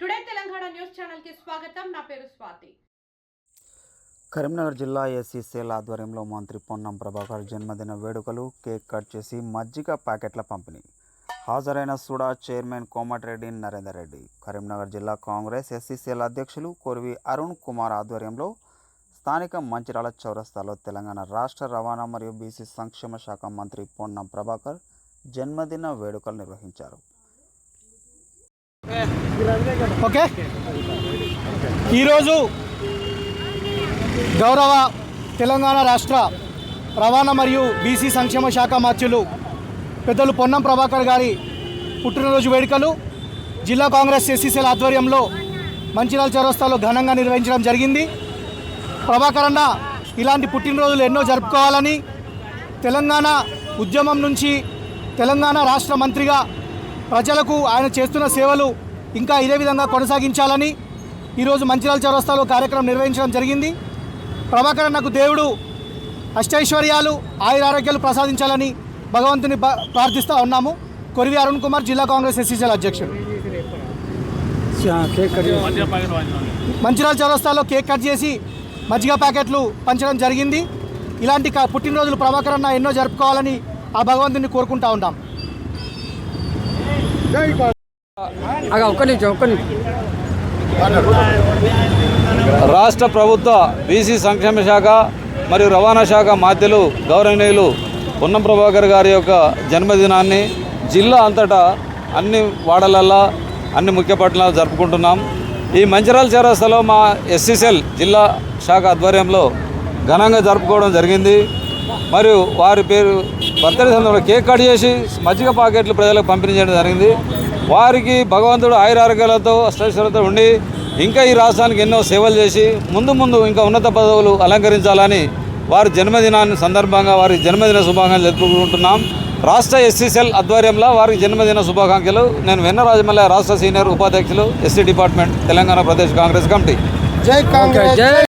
Today Telangana news ఛానల్కి స్వాగతం. నా పేరు స్వాతి. కరీంనగర్ జిల్లా ఎస్సీసీఎల్ ఆధ్వర్యంలో మంత్రి పొన్నం ప్రభాకర్ జన్మదిన వేడుకలు కేక్ కట్ చేసి మజ్జిగ ప్యాకెట్ల పంపిణీ. హాజరైన సుడా చైర్మన్ కోమటిరెడ్డి నరేందర్ రెడ్డి. కరీంనగర్ జిల్లా కాంగ్రెస్ ఎస్సీసీఎల్ అధ్యక్షులు కొరివి అరుణ్ కుమార్ ఆధ్వర్యంలో స్థానిక మంచిరాల చౌరస్తాలో తెలంగాణ రాష్ట్ర రవాణా మరియు బీసీ సంక్షేమ శాఖ మంత్రి పొన్నం ప్రభాకర్ జన్మదిన వేడుకలు నిర్వహించారు. ఓకే? ఈరోజు గౌరవ తెలంగాణ రాష్ట్ర రవాణా మరియు బీసీ సంక్షేమ శాఖ మార్చులు పెద్దలు పొన్నం ప్రభాకర్ గారి పుట్టినరోజు వేడుకలు జిల్లా కాంగ్రెస్ ఎస్సీసీల ఆధ్వర్యంలో మంచిరాల చౌరస్తాలో ఘనంగా నిర్వహించడం జరిగింది. ప్రభాకర్ అన్న ఇలాంటి పుట్టినరోజులు ఎన్నో జరుపుకోవాలని తెలంగాణ ఉద్యమం నుంచి తెలంగాణ రాష్ట్ర మంత్రిగా ప్రజలకు ఆయన చేస్తున్న సేవలు ఇంకా ఇదే విధంగా కొనసాగించాలని ఈరోజు మంచిర్యాల చౌరస్తాలో కార్యక్రమం నిర్వహించడం జరిగింది. ప్రభాకర్ నాకు దేవుడు అష్టైశ్వర్యాలు ఆయురారోగ్యాలు ప్రసాదించాలని భగవంతుని ప్రార్థిస్తూ ఉన్నాము. కొరివి అరుణ్ కుమార్ జిల్లా కాంగ్రెస్ ఎస్సీసీల అధ్యక్షుడు. మంచిర్యాల చౌరస్తాలో కేక్ కట్ చేసి మజ్జిగ ప్యాకెట్లు పంచడం జరిగింది. ఇలాంటి క- పుట్టినరోజులు ప్రభాకర్ అన్న ఎన్నో జరుపుకోవాలని ఆ భగవంతుని కోరుకుంటా ఉంటాం అగా ఒక్క నిమిషం ఒక్క నిమిషం. రాష్ట్ర ప్రభుత్వ బీసీ సంక్షేమ శాఖ మరియు రవాణా శాఖ మాధ్యులు గౌరవనీయులు పొన్నం ప్రభాకర్ గారి యొక్క జన్మదినాన్ని జిల్లా అంతటా అన్ని వాడలల్లా అన్ని ముఖ్య పట్టణాలు జరుపుకుంటున్నాం. ఈ మంచిర్యాల చౌరస్తాలో మా ఎస్సీసెల్ జిల్లా శాఖ ఆధ్వర్యంలో ఘనంగా జరుపుకోవడం జరిగింది. మరియు వారి పేరు బర్త్డే సందర్భంలో కేక్ కట్ చేసి మజ్జిగ ప్యాకెట్లు ప్రజలకు పంపిణీ చేయడం జరిగింది. వారికి భగవంతుడు ఆయురారోగ్యాలతో అష్టైశ్వర్యతో ఉండి ఇంకా ఈ రాష్ట్రానికి ఎన్నో సేవలు చేసి ముందు ముందు ఇంకా ఉన్నత పదవులు అలంకరించాలని వారి జన్మదినాన్ని సందర్భంగా వారి జన్మదిన శుభాకాంక్షలు జరుపుకుంటున్నాం రాష్ట్ర ఎస్సీసెల్ ఆధ్వర్యంలో వారికి జన్మదిన శుభాకాంక్షలు. నేను వెన్న రాజమల్ల రాష్ట్ర సీనియర్ ఉపాధ్యక్షులు SC department Telangana Pradesh Congress committee. జై కాంగ్రెస్. జై